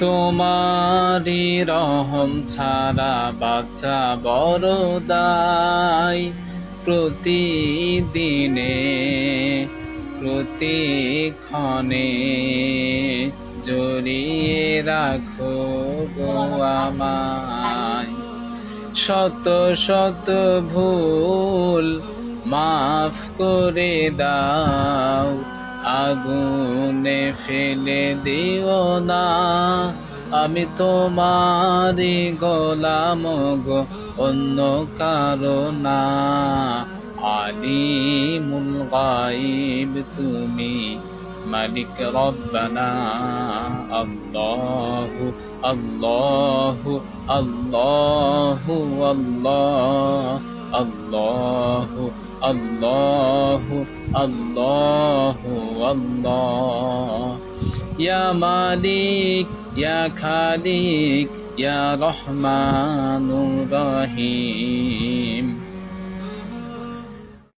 তোমারি রহম ছাড়া বাচ্চা বড় দায় প্রতিদিনে, প্রতিক্ষণে জড়িয়ে রাখো গো আমায়। শত শত ভুল মাফ করে দাও আগুনে ফেলে দিও না। আমি তোমারই গোলাম গো, অন্য কারও না। আলিমুল গাইব তুমি, মালিক রব্বানা। আল্লাহ আল্লাহ আল্লাহ আল্লাহ আল্লাহ। الله الله الله يا مالك يا خالق يا رحمن الرحيم